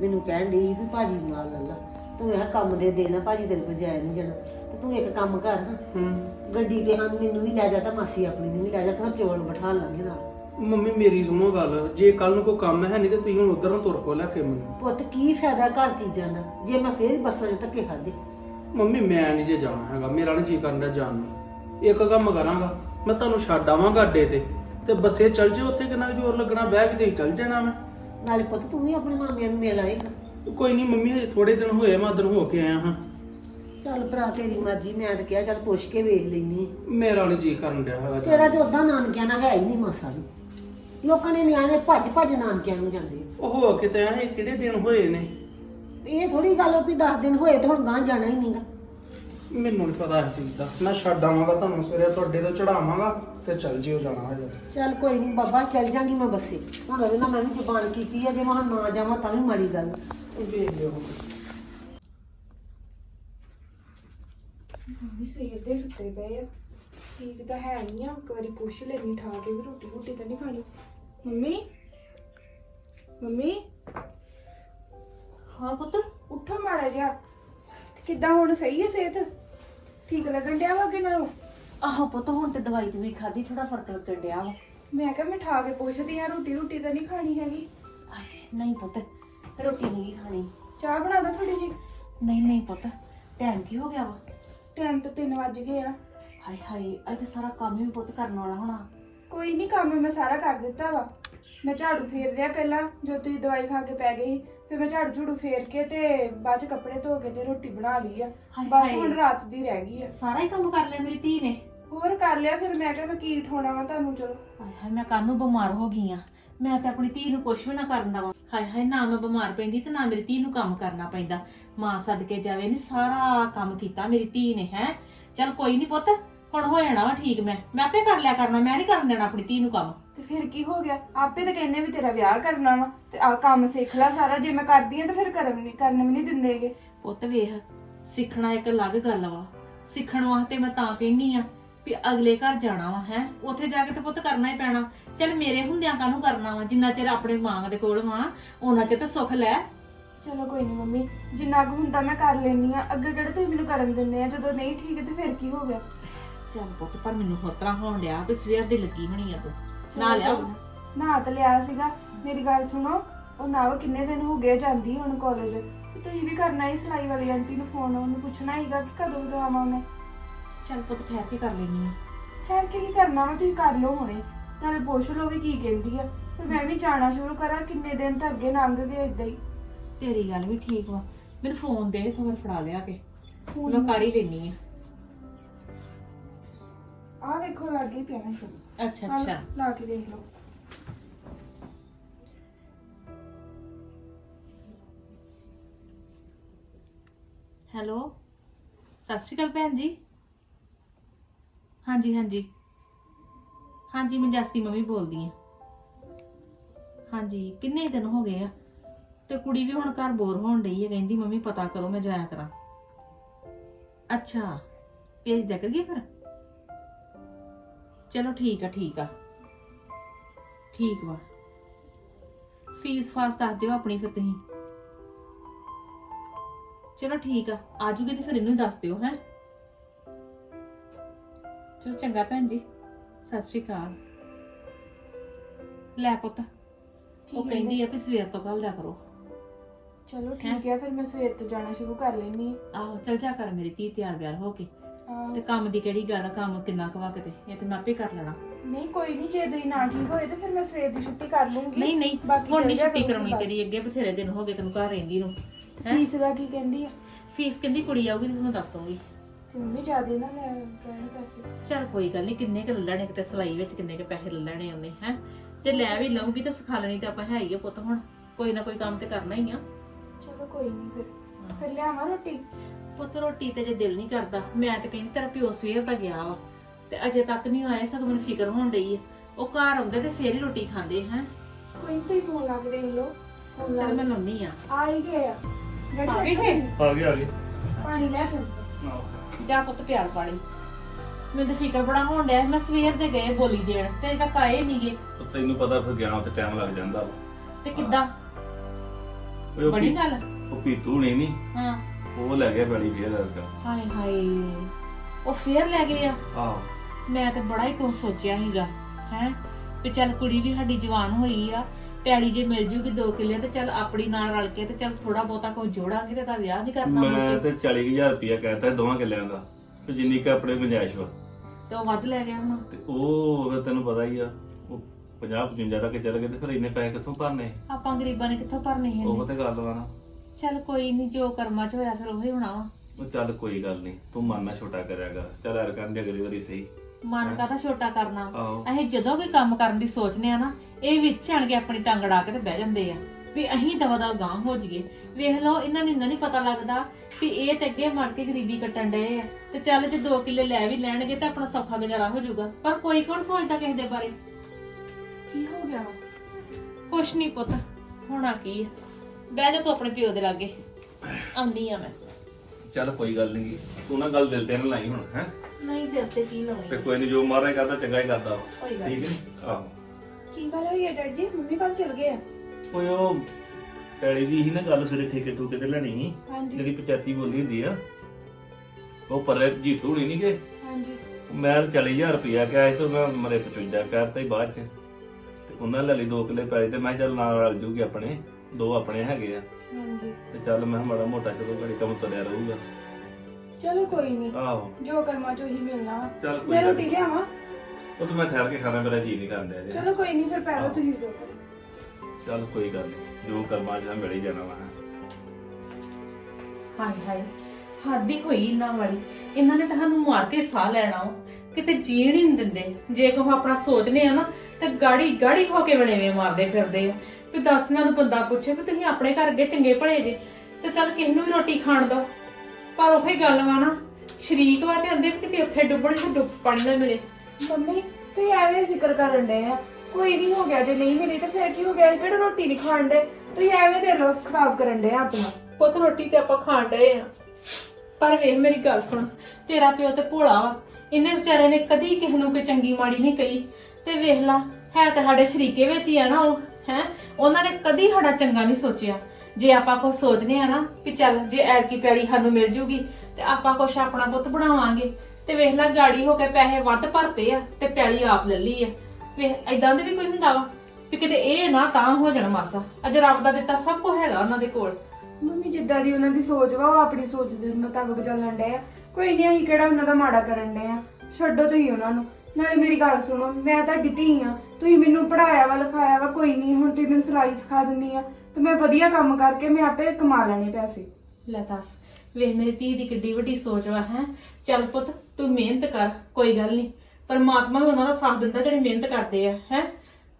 ਮੈਨੂੰ ਕਹਿਣ ਡਈ ਸੀ ਵੀ ਭਾਜੀ ਨੂੰ ਨਾਲ ਲੈ ਲਾ। ਤੂੰ ਮੈਂ ਕਿਹਾ ਕੰਮ ਦੇ ਦੇਣਾ ਭਾਜੀ ਤੇਰੇ ਕੋਲ ਜਾਇਆ ਨਹੀਂ ਜਾਣਾ। ਤੇ ਤੂੰ ਇੱਕ ਕੰਮ ਕਰ। ਹਾਂ। ਹੂੰ ਗੱਡੀ ਤੇ ਹਨ ਮੈਨੂੰ ਵੀ ਲੈ ਜਾ ਤਾਂ ਮਾਸੀ ਆਪਣੀ ਨੂੰ ਵੀ ਲੈ ਜਾ ਤੇ ਚੋਣ ਬਿਠਾ ਲਾਂਗੇ ਨਾਲ। ਮੰਮੀ ਮੇਰੀ ਸੁਣੋ ਗੱਲ। ਜੇ ਕੱਲ ਨੂੰ ਕੋਈ ਕੰਮ ਹੈ ਨਹੀਂ ਤੇ ਤੁਸੀਂ ਹੁਣ ਉਧਰੋਂ ਤੁਰ ਪੋ ਲੈ ਕੇ ਮੈਨੂੰ। ਪੁੱਤ ਕੀ ਫਾਇਦਾ ਘਰ ਚੀਜ਼ਾਂ ਦਾ? ਜੇ ਮੈਂ ਫੇਰ ਬੱਸਾਂ 'ਚ ਧੱਕੇ ਖਾਦੇ ਮੰਮੀ ਮੈਂ ਨਹੀਂ ਜੇ ਜਾਣਾ ਹੈਗਾ। ਮੇਰਾ ਨਹੀਂ ਜੀ ਕਰਨ ਦਾ ਜਾਣ ਨੂੰ। ਇੱਕ ਕੰਮ ਕਰਾਂਗਾ। ਮੈਂ ਤੁਹਾਨੂੰ ਛੱਡ ਆਵਾਂਗਾ ਅੱਡੇ ਤੇ। ਤੇ ਬੱਸੇ ਚੱਲ ਜਿਓ ਉੱਥੇ ਕਿੰਨਾ ਕੁ ਜ਼ੋਰ ਲੱਗਣਾ ਬਹਿ ਕੇ ਤੇ ਚੱਲ ਜਾਣਾ ਮੈਂ। ਨਾਲੇ ਪੁੱਤ ਤੂੰ ਵੀ ਆਪਣੇ ਮਾਮਿਆਂ ਨੂੰ ਮਿਲ ਆਏਗਾ ਕੋਈ ਨਹੀਂ ਮੰਮੀ ਹਜੇ ਥੋੜੇ ਦਿਨ ਹੋਏ ਮੈਂ ਉਧਰ ਹੋ ਕੇ ਆਇਆ ਹਾਂ। ਚੱਲ ਭਰਾ ਤੇਰੀ ਮਰਜ਼ੀ ਮੈਂ ਤਾਂ ਕਿਹਾ ਚੱਲ ਪੁੱਛ ਕੇ ਵੇਖ ਲੈਨੀ। ਮੇਰਾ ਨਹੀਂ ਜੀ ਕਰਨ ਡਿਆ ਹੈਗਾ ਤੇਰਾ ਤੇ ਉਦਾਂ ਨਾਨਕਿਆਂ ਨਾਲ ਹੈ ਹੀ ਨਹੀਂ ਮਾਸਾ ਵੀ ਲੋਕਾਂ ਨੇ ਨਿਆਣੇ ਭੱਜ ਭੱਜ ਨਾਨਕਿਆਂ ਨੂੰ ਜਾਂਦੇ। ਉਹ ਹੋ ਕੇ ਤੇ ਆਏ ਕਿਹੜੇ ਦਿਨ ਹੋਏ ਨੇ? ਇਹ ਥੋੜੀ ਗੱਲ ਹੋ ਵੀ 10 ਦਿਨ ਹੋਏ ਤੇ ਹੁਣ ਗਾਂ ਜਾਣਾ ਹੀ ਨਹੀਂਗਾ ਮੈਨੂੰ ਨਹੀਂ ਪਤਾ ਇਸ ਚੀਜ਼ ਦਾ। ਮੈਂ ਛੱਡ ਆਵਾਂਗਾ ਤੁਹਾਨੂੰ ਸਵੇਰੇ ਤੁਹਾਡੇ ਤੋਂ ਚੜਾਵਾਂਗਾ ਤੇ ਚੱਲ ਜਿਓ ਜਾਣਾ ਹਜੇ। ਚੱਲ ਕੋਈ ਨਹੀਂ ਬਾਬਾ ਚੱਲ ਜਾਂਗੀ ਮੈਂ ਬੱਸੇ। ਹੁਣ ਉਹਦੇ ਨਾਲ ਮੈਂ ਵੀ ਜ਼ਬਾਨ ਕੀਤੀ ਹੈ ਜੇ ਮੈਂ ਨਾ ਜਾਵਾਂ ਤਾਂ ਵੀ ਮਾੜੀ ਗੱਲ ਵੇਖ ਲਿਓ ਮੰਮੀ ਸਵੇਰ ਦੇ ਸੁੱਤੇ ਪਏ ਆ। ਠੀਕ ਤਾਂ ਹੈ ਨਹੀਂ ਆ ਇੱਕ ਵਾਰੀ ਪੁੱਛ ਲੈਣੀ ਠਾ ਕੇ ਵੀ ਰੋਟੀ ਰੋਟੀ ਤਾਂ ਨਹੀਂ ਖਾਣੀ। Mummy mummy. ਹਾਂ ਪੁੱਤ। ਉੱਠੋ ਮਾੜਾ ਜਿਹਾ। ਕਿੱਦਾਂ ਹੁਣ ਸਹੀ ਹੈ ਸਿਹਤ? ਠੀਕ ਲੱਗਣ ਡਿਆ ਵਾ ਅੱਗੇ ਨਾਲੋਂ? ਆਹੋ ਪੁੱਤ ਹੁਣ ਤੇ ਦਵਾਈ ਦਵਾਈ ਖਾਦੀ ਥੋੜਾ ਫ਼ਰਕ ਲੱਗਣ ਡਿਆ ਵਾ। ਮੈਂ ਕਿਹਾ ਮੈਂ ਠਾ ਕੇ ਪੁੱਛਦੀ ਆ ਰੋਟੀ ਰੋਟੀ ਤਾਂ ਨਹੀਂ ਖਾਣੀ ਹੈਗੀ। ਨਹੀਂ ਪੁੱਤ ਰੋਟੀ ਨਹੀਂ ਖਾਣੀ। ਚਾਹ ਬਣਾ ਦੋ ਥੋੜੀ ਜੀ ਨਹੀਂ ਨਹੀਂ ਪੁੱਤ ਟਾਈਮ ਕੀ ਹੋ ਗਿਆ ਵਾ? ਟਾਈਮ ਤਾਂ 3 ਵੱਜ ਗਏ ਆ। ਹਾਏ ਹਾਏ ਅੱਜ ਤੇ ਸਾਰਾ ਕੰਮ ਹੀ ਪੁੱਤ ਕਰਨ ਵਾਲਾ ਹੋਣਾ। ਕੋਈ ਨਹੀਂ ਕੰਮ ਮੈਂ ਸਾਰਾ ਕਰ ਦਿੱਤਾ ਵਾ। ਮੈਂ ਝਾੜੂ ਫੇਰ ਲਿਆ ਪਹਿਲਾਂ ਜਦੋਂ ਤੁਸੀਂ ਦਵਾਈ ਖਾ ਕੇ ਪੈ ਗਈ ਫਿਰ ਮੈਂ ਝਾੜੂ ਝੂੜੂ ਫੇਰ ਕੇ ਤੇ ਬਾਅਦ ਚ ਕੱਪੜੇ ਧੋ ਕੇ ਤੇ ਰੋਟੀ ਬਣਾ ਲਈ ਆ। ਹਾਏ ਬਸ ਹਾਏ। ਹੁਣ ਰਾਤ ਦੀ ਰਹਿ ਗਈ ਆ। ਸਾਰਾ ਹੀ ਕੰਮ ਕਰ ਲਿਆ ਮੇਰੀ ਧੀ ਨੇ? ਹੋਰ ਕਰ ਲਿਆ ਫਿਰ ਮੈਂ ਕਿਹਾ ਮੈਂ ਕੀ ਠਾਉਣਾ ਵਾ ਤੁਹਾਨੂੰ ਚਲੋ। ਹਾਏ ਹਾਏ ਮੈਂ ਕੱਲ ਨੂੰ ਬਿਮਾਰ ਹੋ ਗਈ ਆ। ਮੈਂ ਤੇ ਆਪਣੀ ਧੀ ਨੂੰ ਕੁਛ ਵੀ ਨਾ ਕਰਨ ਦਵਾਂ। ਹਾਏ ਹਾਏ ਨਾ ਮੈਂ ਬਿਮਾਰ ਪੈਂਦੀ ਤੇ ਨਾ ਮੇਰੀ ਧੀ ਨੂੰ ਕੰਮ ਕਰਨਾ ਪੈਂਦਾ। ਮਾਂ ਸਦਕੇ ਜਾਵੇ ਨਹੀਂ ਸਾਰਾ ਕੰਮ ਕੀਤਾ ਮੇਰੀ ਧੀ ਨੇ ਹੈ? ਚੱਲ ਕੋਈ ਨਹੀਂ ਪੁੱਤ ਹੁਣ ਹੋ ਜਾਣਾ ਵਾ ਠੀਕ ਮੈਂ। ਮੈਂ ਆਪੇ ਕਰ ਲਿਆ ਕਰਨਾ ਮੈਂ ਨਹੀਂ ਕਰਨ ਦੇਣਾ ਆਪਣੀ ਧੀ ਨੂੰ ਕੰਮ। ਤੇ ਫਿਰ ਕੀ ਹੋ ਗਿਆ? ਆਪੇ ਤਾਂ ਕਹਿੰਨੇ ਵੀ ਤੇਰਾ ਵਿਆਹ ਕਰਨਾ ਵਾ ਤੇ ਆ ਕੰਮ ਸਿੱਖ ਲੈ ਸਾਰਾ ਜੇ ਮੈਂ ਕਰਦੀ ਆ ਤਾਂ ਫਿਰ ਕਰਨ ਨਹੀਂ ਕਰਨ ਵੀ ਨਹੀਂ ਦਿੰਦੇਗੇ। ਪੁੱਤ ਵੇਖ ਸਿੱਖਣਾ ਇੱਕ ਅਲੱਗ ਗੱਲ ਵਾ। ਸਿੱਖਣ ਵਾਸਤੇ ਮੈਂ ਤਾਂ ਕਹਿੰਨੀ ਆ ਵੀ ਅਗਲੇ ਘਰ ਜਾਣਾ ਵਾ ਹੈ? ਉੱਥੇ ਜਾ ਕੇ ਤੇ ਪੁੱਤ ਕਰਨਾ ਹੀ ਪੈਣਾ। ਚੱਲ ਮੇਰੇ ਹੁੰਦਿਆਂ ਕਾਹਨੂੰ ਕਰਨਾ ਵਾ? ਜਿੰਨਾ ਚਿਰ ਆਪਣੇ ਮਾਂ ਦੇ ਕੋਲ ਵਾਂ ਉਹਨਾਂ ਚਿਰ ਤਾਂ ਸੁੱਖ ਲੈ। ਚਲੋ ਕੋਈ ਨਹੀਂ ਮੰਮੀ ਜਿੰਨਾ ਕੁ ਹੁੰਦਾ ਮੈਂ ਕਰ ਲੈਣੀ ਆ ਅੱਗੇ ਕਿਹੜਾ ਤੁਸੀਂ ਮੈਨੂੰ ਕਰਨ ਦਿੰਦੇ ਆ? ਜਦੋਂ ਨਹੀਂ ਠੀਕ ਤੇ ਫਿਰ ਕੀ ਹੋ ਗਿਆ? ਚੱਲ ਪੁੱਤ ਪਰ ਮੈਨੂੰ ਹੋਤਰਾ ਹੋਣ ਡਿਆ ਵੀ ਸਵੇਰ ਦੀ ਲੱਗੀ ਹੋਣੀ ਆ ਤੂੰ। ਨਾ ਲਿਆ। ਨੀ। ਤਾਂ ਲਿਆ ਸੀਗਾ। ਮੇਰੀ ਗੱਲ ਸੁਣੋ ਉਹ ਨਾਵ ਕਿੰਨੇ ਦਿਨ ਹੋ ਗਏ ਜਾਂਦੀ ਹੁਣ ਕਾਲਜ ਤੇ ਤੁਸੀਂ ਵੀ ਕਰਨਾ ਹੀ ਸਿਲਾਈ ਵਾਲੀ ਆਂਟੀ ਨੂੰ ਫੋਨ ਉਹਨੂੰ ਪੁੱਛਣਾ ਹੀਗਾ ਕਿ ਕਦੋਂ ਆਵਾਂ ਮੈਂ। ਚੱਲ ਪੁੱਤ ਠਹਿਰ ਕੇ ਕਰ ਲੈਣੀ ਆ ਹੈ ਕਿ ਕੀ ਕਰਨਾ ਵਾ ਤੁਸੀਂ ਕਰ ਲਓ ਹੁਣੇ। ਨਾਲੇ ਪੁੱਛ ਲਓ ਵੀ ਕੀ ਕਹਿੰਦੀ ਆ। ਫਿਰ ਮੈਂ ਵੀ ਜਾਣਾ ਸ਼ੁਰੂ ਕਰਾਂ ਕਿੰਨੇ ਦਿਨ ਤਾਂ ਅੱਗੇ ਲੰਘ ਗਏ ਇਦਾਂ ਹੀ। ਤੇਰੀ ਗੱਲ ਵੀ ਠੀਕ ਵਾ। ਮੈਨੂੰ ਫੋਨ ਦੇ ਤੂੰ ਫੜਾ ਲਿਆ ਕੇ। ਮੈਂ ਕਰ ਹੀ ਲੈਣੀ ਆ ਆ ਵੇਖੋ ਲੱਗ ਹੀ ਪਿਆ ਸ਼ੁਰੂ। ਅੱਛਾ ਅੱਛਾ। ਲਾ ਕੇ ਦੇਖ ਲਓ। ਹੈਲੋ? ਸਤਿ ਸ਼੍ਰੀ ਅਕਾਲ ਭੈਣ ਜੀ। ਹਾਂਜੀ ਹਾਂਜੀ। ਹਾਂਜੀ, ਮੈਂ ਜਸਤੀ ਮੰਮੀ ਬੋਲਦੀ ਆ। ਹਾਂਜੀ, ਕਿੰਨੇ ਦਿਨ ਹੋ ਗਏ ਆ? ਤੇ ਕੁੜੀ ਵੀ ਹੁਣ ਘਰ ਬੋਰ ਹੋਣ ਡਈ ਹੈ ਕਹਿੰਦੀ, ਮੰਮੀ, ਪਤਾ ਕਰੋ, ਮੈਂ ਜਾਇਆ ਕਰਾਂ। ਅੱਛਾ, ਭੇਜ ਦਿਆ ਕਰੀਏ ਫਿਰ? ਚਲੋ, ਠੀਕ ਆ ਠੀਕ ਆ। ਠੀਕ ਵਾ। ਫੀਸ ਫਾਸ ਦੱਸ ਦਿਓ ਆਪਣੀ ਫਿਰ ਤੁਸੀਂ। ਚਲੋ, ਠੀਕ ਆ। ਆ ਜੂਗੀ ਤੇ ਫਿਰ ਇਹਨੂੰ ਦੱਸ ਦਿਓ, ਹੈ? ਚਲੋ ਚੰਗਾ ਭੈਣ ਜੀ। ਸਤਿ ਸ਼੍ਰੀ ਅਕਾਲ। ਲੈ ਪੁੱਤ ਉਹ ਹੈ ਕਹਿੰਦੀ ਆ ਵੀ ਸਵੇਰ ਤੋਂ ਕੱਲ ਦਿਆ ਕਰੋ। ਚਲੋ ਠੀਕ ਹੈ ਫਿਰ ਮੈਂ ਸਵੇਰ ਤੋਂ ਜਾਣਾ ਸ਼ੁਰੂ ਕਰ ਲੈਣੀ ਆਹੋ ਚਲ ਜਾ ਕਰ ਮੇਰੀ ਧੀ ਤਿਆਰ ਬਿਆਰ ਹੋ ਕੇ। ਤੇ ਕੰਮ ਦੀ ਕਿਹੜੀ ਗੱਲ ਆ ਕੰਮ ਕਿੰਨਾ ਕੁ ਵਾ ਕਿਤੇ ਇਹ ਤੇ ਮੈਂ ਆਪੇ ਕਰ ਲੈਣਾ। ਨਹੀਂ ਕੋਈ ਨਹੀਂ ਜੇ ਤੁਸੀਂ ਨਾ ਠੀਕ ਹੋਏ ਤਾਂ ਫਿਰ ਮੈਂ ਸਵੇਰ ਦੀ ਛੁੱਟੀ ਕਰ ਲੂੰਗੀ। ਨਹੀਂ ਨਹੀਂ ਬਾਕੀ ਹੁਣ ਨਹੀਂ ਛੁੱਟੀ ਕਰਾਉਣੀ ਤੇਰੀ ਅੱਗੇ ਬਥੇਰੇ ਦਿਨ ਹੋ ਗਏ ਤੈਨੂੰ ਘਰ ਰਹਿੰਦੀ ਨੂੰ। ਹੈ? ਫੀਸ ਦਾ ਕੀ ਕਹਿੰਦੀ ਆ? ਫੀਸ ਕਹਿੰਦੀ ਕੁੜੀ ਆਊਗੀ ਤੇ ਤੁਹਾਨੂੰ ਦੱਸ ਦਊਂਗੀ। ਮੰਮੀ ਜਿਆਦੇ ਨਾ ਲੈ ਕਹਿਣ ਪੈਸੇ। ਚਲ ਕੋਈ ਗੱਲ ਨਹੀਂ ਕਿੰਨੇ ਕੁ ਲੈ ਲੈਣੇ ਕਿਤੇ ਸਲਾਈ ਵਿੱਚ ਕਿੰਨੇ ਕੁ ਪੈਸੇ ਲੈ ਲੈਣੇ ਉਹਨੇ ਹੈ? ਜੇ ਲੈ ਵੀ ਲਊਗੀ ਤਾਂ ਸਿਖਾ ਲੈਣੀ ਤੇ ਆਪਾਂ ਹੈ ਹੀ ਆ ਪੁੱਤ ਹੁਣ ਕੋਈ ਨਾ ਕੋਈ ਕੰਮ ਤੇ ਕਰਨਾ ਹੀ ਆ। ਚਲੋ ਕੋਈ ਨਹੀਂ ਫਿਰ ਫਿਰ ਲਿਆਵਾਂ ਰੋਟੀ? ਪੁੱਤ ਰੋਟੀ ਤੇ ਜੇ ਦਿਲ ਨਹੀਂ ਕਰਦਾ ਮੈਂ ਤੇ ਕਹਿੰਦੀ ਤੇਰਾ ਪਿਓ ਸਵੇਰ ਦਾ ਗਿਆ ਵਾ ਤੇ ਅਜੇ ਤੱਕ ਨਹੀਂ ਆਏ ਸਗੋਂ ਮੈਨੂੰ ਫਿਕਰ ਹੋਣ ਡਈ ਹੈ ਉਹ ਘਰ ਆਉਂਦੇ ਤੇ ਫੇਰ ਹੀ ਰੋਟੀ ਖਾਂਦੇ ਹੈ? ਕੋਈ ਨੀ ਤੁਸੀਂ ਫੋਨ ਲਾ ਕੇ ਦੇਖ ਲਓ। ਫੋਨ ਲਾ ਚਲ ਮੈਂ ਲਾਉਣੀ ਆ। ਆ ਹੀ ਗਏ ਆ। ਆ ਗਏ? ਆ ਗਏ ਆ ਗਏ। ਪਾਣੀ ਲੈ ਕੇ ਆਉਂਦਾ। ਜਾ ਪੁੱਤ ਪਿਆਲ ਪਾਣੀ ਮੈਨੂੰ ਤਾਂ ਫਿਕਰ ਬੜਾ ਹੋਣ ਡਿਆ ਸੀ, ਮੈਂ ਸਵੇਰ ਦੇ ਗਏ ਬੋਲੀ ਦੇਣ ਤੇ ਤੱਕ ਆਏ ਨਹੀਂਗੇ ਉਹ ਤੈਨੂੰ ਪਤਾ ਫਿਰ ਗਿਆ ਉੱਥੇ ਟਾਈਮ ਲੱਗ ਜਾਂਦਾ ਵਾ। ਤੇ ਕਿੱਦਾਂ? ਉਹ ਬੜੀ ਪੀ- ਗੱਲ। ਉਹ ਪੀਤੂ ਨਹੀਂ ਨਹੀਂ ਹਾਂ। ਉਹ ਲੈ ਗਿਆ ਬੜੀ ਫੇਰ ਅਰਗਾ ਹਾਏ ਹਾਏ ਉਹ ਫੇਰ ਲੈ ਗਏ ਆ? ਆਹੋ। ਮੈਂ ਤੇ ਬੜਾ ਹੀ ਕੁਝ ਸੋਚਿਆ ਸੀਗਾ ਹੈ ਵੀ ਚੱਲ ਕੁੜੀ ਵੀ ਸਾਡੀ ਜਵਾਨ ਹੋਈ ਆ ਪੈਲੀ ਜੇ ਮਿਲ ਜੂਗੀ 2 ਕਿੱਲੇ ਤੇ ਚੱਲ ਆਪਣੀ ਨਾਲ ਰਲ ਕੇ ਤੇ ਚੱਲ ਥੋੜਾ ਬਹੁਤਾ ਕੁਝ ਜੋੜਾਂਗੇ ਤੇ ਤਾਂ ਵਿਆਹ ਨਹੀਂ ਕਰਨਾ ਮੈਂ ਮੁੜ ਕੇ। ਤੇ 40000 ਰੁਪਇਆ ਕਹਿਤਾ ਦੋਵਾਂ ਕਿੱਲਿਆਂ ਦਾ ਤੇ ਜਿੰਨੀ ਕ ਆਪਣੇ ਗੁੰਜਾਇਸ਼ ਵਾ। ਤੇ ਉਹ ਵੱਧ ਲੈ ਗਿਆ ਹੁਣ। ਤੇ ਉਹ ਫਿਰ ਤੈਨੂੰ ਪਤਾ ਹੀ ਆ ਉਹ 50 55 ਤੱਕ ਚੱਲ ਗਏ ਤੇ ਫਿਰ ਇੰਨੇ ਪੈਸੇ ਕਿੱਥੋਂ ਭਰਨੇ? ਆਪਾਂ ਗਰੀਬਾਂ ਨੇ ਕਿੱਥੋਂ ਭਰਨੇ ਉਹ? ਤੇ ਗੱਲ ਵਾ ਨਾ। ਚੱਲ ਕੋਈ ਨਹੀਂ ਜੋ ਕਰਮਾਂ ਚ ਹੋਇਆ ਫਿਰ ਉਹੀ ਹੋਣਾ ਵਾ। ਉਹ ਚੱਲ ਕੋਈ ਗੱਲ ਨਹੀਂ ਤੂੰ ਮਨ ਨਾ ਛੋਟਾ ਕਰਿਆ ਕਰ। ਚੱਲ ਯਾਰ ਕਰਨ ਅਗਲੀ ਵਾਰੀ ਸਹੀ। ਮਨ ਕਾਹਦਾ ਛੋਟਾ ਕਰਨਾ ਆਹੋ। ਅਸੀਂ ਜਦੋਂ ਵੀ ਕੰਮ ਕਰਨ ਦੀ ਸੋਚਨੇ ਆ ਨਾ ਇਹ ਵਿੱਚ ਆਣ ਕੇ ਆਪਣੀ ਟੰਗ ਅੜਾ ਕੇ ਤੇ ਬਹਿ ਜਾਂਦੇ ਆ। ਵੀ ਅਸੀਂ ਦਵਾ ਦਾ ਗਾਂ ਹੋ ਜਾਈਏ। ਵੇਖ ਲਓ ਇਹਨਾਂ ਨੂੰ ਇੰਨਾ ਨਹੀਂ ਪਤਾ ਲੱਗਦਾ ਵੀ ਇਹ ਤੇ ਅੱਗੇ ਮਰ ਕੇ ਗਰੀਬੀ ਕੱਟਣ ਡਏ ਆ। ਤੇ ਚੱਲ ਜੇ 2 ਕਿੱਲੇ ਲੈ ਵੀ ਲੈਣਗੇ ਤਾਂ ਆਪਣਾ ਸੌਖਾ ਗੁਜ਼ਾਰਾ ਹੋ ਜਾਊਗਾ। ਪਰ ਕੋਈ ਕੌਣ ਸੋਚਦਾ ਕਿਸੇ ਦੇ ਬਾਰੇ? ਕੀ ਹੋ ਗਿਆ ਵਾ? ਕੁਛ ਨਹੀਂ ਪੁੱਤ ਹੋਣਾ ਕੀ ਆ? ਬਹਿ ਜਾ ਤੂੰ ਆਪਣੇ ਪਿਓ ਦੇ ਲਾਗੇ। ਆਉਂਦੀ ਆ ਮੈਂ। ਚੱਲ ਕੋਈ ਗੱਲ ਨਹੀਂ ਤੂੰ ਨਾ ਗੱਲ ਦਿਲ ਤੇ ਨਾ ਲਾਈ ਹੁਣ ਹੈ? ਨਹੀਂ ਦਿਲ ਤੇ ਕੀ ਤੇ ਲਾਉਣੀ ਕੋਈ ਨਹੀਂ ਜੋ ਮਾਰੇ ਕਰਦਾ ਚੰਗਾ ਹੀ ਕਰਦਾ। ਵਾ। ਕੋਈ ਗੱਲ ਠੀਕ ਹੈ? ਆਹੋ ਕੀ ਗੱਲ ਹੋਈ ਹੈ ਡੈਡ ਜੀ? ਮੰਮੀ ਕੱਲ ਚਲ ਗਏ ਆ। ਓਏ ਉਹ ਪੈੜੀ ਦੀ ਹੀ ਨਾ ਗੱਲ ਸਿਰੇ ਠੇਕੇ ਟੂਕੇ ਤੇ ਲੈਣੀ ਸੀ। ਹਾਂਜੀ। ਜਿਹੜੀ ਪਚਾਤੀ ਬੋਲੀ ਹੁੰਦੀ ਆ। ਉਹ ਪਰੇ ਜੀਤੂ ਨਹੀਂ ਨਿਗੇ ਹਾਂਜੀ। ਮੈਂ 40000 ਰੁਪਇਆ ਕਿਹਾ ਸੀ ਤੇ ਮੈਂ ਮਰੇ 55 ਕਰਤਾ ਹੀ ਬਾਅਦ ਚ। ਤੇ ਉਹਨਾਂ ਲੈ ਲਈ 2 ਕਿੱਲੇ ਪੈਲੀ ਤੇ ਮੈਂ ਕਿਹਾ ਚੱਲ ਨਾਲ ਰਲ ਜੂਗੀ ਆਪਣੇ। ਦੋ ਆਪਣੇ ਹੈਗੇ ਆ। ਹਾਂਜੀ। ਤੇ ਚੱਲ ਮੈਂ ਕਿਹਾ ਮਾੜਾ ਮੋਟਾ ਚਲੋ ਘੜੀ ਕੰਮ ਤੁਰਿਆ ਰਹੂਗਾ। ਚਲੋ ਕੋਈ ਨਹੀਂ ਆਹੋ। ਜੋ ਕਰਮਾ ਚ ਉਹੀ ਮਿਲਣਾ ਵਾ। ਚੱਲ ਕੋਈ ਮੈਂ ਰੋਟੀ। ਲਿਆਵਾਂ? ਉਹ ਤਾਂ ਮੈਂ ਠਹਿਰ ਕੇ ਖਾਣਾ ਮੇਰਾ ਜੀ ਨਹੀਂ ਕਰਦਾ ਜੇ ਚਲੋ ਕੋਈ ਨਹੀਂ ਫਿਰ ਪਹਿਲਾਂ ਆਹੋ। ਤੁਸੀਂ ਜੋ ਕਰੋ। ਚੱਲ ਕੋਈ ਗੱਲ ਨਹੀਂ ਜੋ ਕਰਮਾਂ ਚ ਮਿਲ ਹੀ ਜਾਣਾ ਵਾ। ਹਾਏ ਹਾਏ ਹੱਦ ਹੀ ਹੋਈ ਇਹਨਾਂ ਵਾਲੀ। ਇਹਨਾਂ ਨੇ ਤੁਹਾਨੂੰ ਮਾਰ ਕੇ ਸਾਹ ਲੈਣਾ ਵਾ। ਕਿਤੇ ਜੀਣ ਹੀ ਨਹੀਂ ਦਿੰਦੇ। ਜੇ ਕੋ ਆਪਣਾ ਸੋਚਨੇ ਆ ਨਾ ਤੇ ਗਾੜੀ ਗਾੜੀ ਹੋ ਕੇ ਵਣੇਵੇਂ ਮਾਰਦੇ ਫਿਰਦੇ ਆ। ਵੀ ਦੱਸ ਇਹਨਾਂ ਨੂੰ ਬੰਦਾ ਪੁੱਛੇ ਵੀ ਤੁਸੀਂ ਆਪਣੇ ਘਰ ਅੱਗੇ ਚੰਗੇ ਭਲੇ ਜੇ। ਤੇ ਚੱਲ ਕਿਸੇ ਨੂੰ ਵੀ ਰੋਟੀ ਖਾਣ ਦੋ। ਪਰ ਉਹੀ ਗੱਲ ਵਾ ਨਾ ਸ਼ਰੀਕ ਵਾ ਤੇ ਆਂਦੇ ਵੀ ਕਿਤੇ ਉੱਥੇ ਡੁੱਬਣ ਤੇ ਡੁੱਬ ਪਾਣੀ ਨਾ ਮਿਲੇ। ਮੰਮੀ ਤੁਸੀਂ ਐਵੇਂ ਫਿਕਰ ਕਰਨ ਡਏ ਆ। ਕੋਈ ਨਹੀਂ ਹੋ ਗਿਆ ਜੇ ਨਹੀਂ ਮਿਲੀ ਤਾਂ ਫਿਰ ਕੀ ਹੋ ਗਿਆ? ਕਿਹੜਾ ਰੋਟੀ ਨਹੀਂ ਖਾਣ ਦੇ ਤੁਸੀਂ ਐਵੇਂ ਦੇ ਲੋ ਖਰਾਬ ਕਰਨ ਡਏ ਆ ਆਪਣਾ। ਪੁੱਤ ਰੋਟੀ ਤੇ ਆਪਾਂ ਖਾਣ ਡਏ ਆ। ਪਰ ਵੇਖ ਮੇਰੀ ਗੱਲ ਸੁਣ ਤੇਰਾ ਪਿਓ ਤੇ ਭੋਲਾ ਵਾ। ਇਹਨੇ ਵਿਚਾਰੇ ਨੇ ਕਦੀ ਕਿਸੇ ਨੂੰ ਕੋਈ ਚੰਗੀ ਮਾੜੀ ਨਹੀਂ ਕਹੀ। ਤੇ ਵੇਖ ਲਾ ਹੈ ਤੇ ਸਾਡੇ ਸ਼ਰੀਕੇ ਵਿੱਚ ਹੀ ਆ ਨਾ ਉਹ ਹੈ? ਉਹਨਾਂ ਨੇ ਕਦੀ ਸਾਡਾ ਚੰਗਾ ਨਹੀਂ ਸੋਚਿਆ। ਜੇ ਆਪਾਂ ਕੁਝ ਸੋਚਦੇ ਆ ਨਾ ਕਿ ਚੱਲ ਜੇ ਐਰਕੀ ਪੈਲੀ ਸਾਨੂੰ ਮਿਲ ਜੂਗੀ ਤੇ ਆਪਾਂ ਕੁਛ ਆਪਣਾ ਪੁੱਤ ਬਣਾਵਾਂਗੇ, ਤੇ ਵੇਖ ਲੈ ਗਾੜੀ ਹੋ ਕੇ ਪੈਸੇ ਵੱਧ ਭਰਤੇ ਆ ਤੇ ਪੈਲੀ ਆਪ ਲੈ ਲਈ ਆ। ਵੇਖ ਐਦਾਂ ਦੇ ਵੀ ਕੋਈ ਹੁੰਦਾ ਵਾ ਵੀ ਕਿਤੇ ਇਹ ਨਾ ਤਾਂ ਹੋ ਜਾਣ ਮਾਸਾ। ਅੱਜ ਰੱਬ ਦਾ ਦਿੱਤਾ ਸਭ ਕੁਝ ਹੈਗਾ ਉਹਨਾਂ ਦੇ ਕੋਲ। ਮੰਮੀ, ਜਿੱਦਾਂ ਦੀ ਉਹਨਾਂ ਦੀ ਸੋਚ ਵਾ, ਉਹ ਆਪਣੀ ਸੋਚ ਦੇ ਮੁਤਾਬਕ ਚੱਲਣ ਡਏ ਆ। ਕੋਈ ਨਹੀਂ ਅਸੀਂ ਕਿਹੜਾ ਉਹਨਾਂ ਦਾ ਮਾੜਾ ਕਰਨ ਡਏ ਆ। ਛੱਡੋ ਤੁਸੀਂ ਉਹਨਾਂ ਨੂੰ। ਨਾਲੇ ਮੇਰੀ ਗੱਲ ਸੁਣੋ ਮੈਂ ਤੁਹਾਡੀ ਧੀ ਆ ਤੁਸੀਂ ਮੈਨੂੰ ਪੜਾਇਆ ਵਾ ਲਿਖਾਇਆ ਵਾ ਕੋਈ ਨਹੀਂ ਹੁਣ ਤੁਸੀਂ ਮੈਨੂੰ ਸਿਲਾਈ ਸਿਖਾ ਦਿੰਦੀ ਆ। ਤੇ ਮੈਂ ਵਧੀਆ ਕੰਮ ਕਰਕੇ ਮੈਂ ਆਪੇ ਕਮਾ ਲੈਣੇ ਪੈਸੇ। ਲੈ ਦੱਸ ਵੇਖ ਮੇਰੀ ਧੀ ਦੀ ਕਿੱਡੀ ਵੱਡੀ ਸੋਚ ਵਾ ਹੈ। ਚੱਲ ਪੁੱਤ ਤੂੰ ਮਿਹਨਤ ਕਰ ਕੋਈ ਗੱਲ ਨਹੀਂ। ਪਰਮਾਤਮਾ ਵੀ ਉਹਨਾਂ ਦਾ ਸਾਥ ਦਿੰਦਾ ਜਿਹੜੇ ਮਿਹਨਤ ਕਰਦੇ ਆ ਹੈ।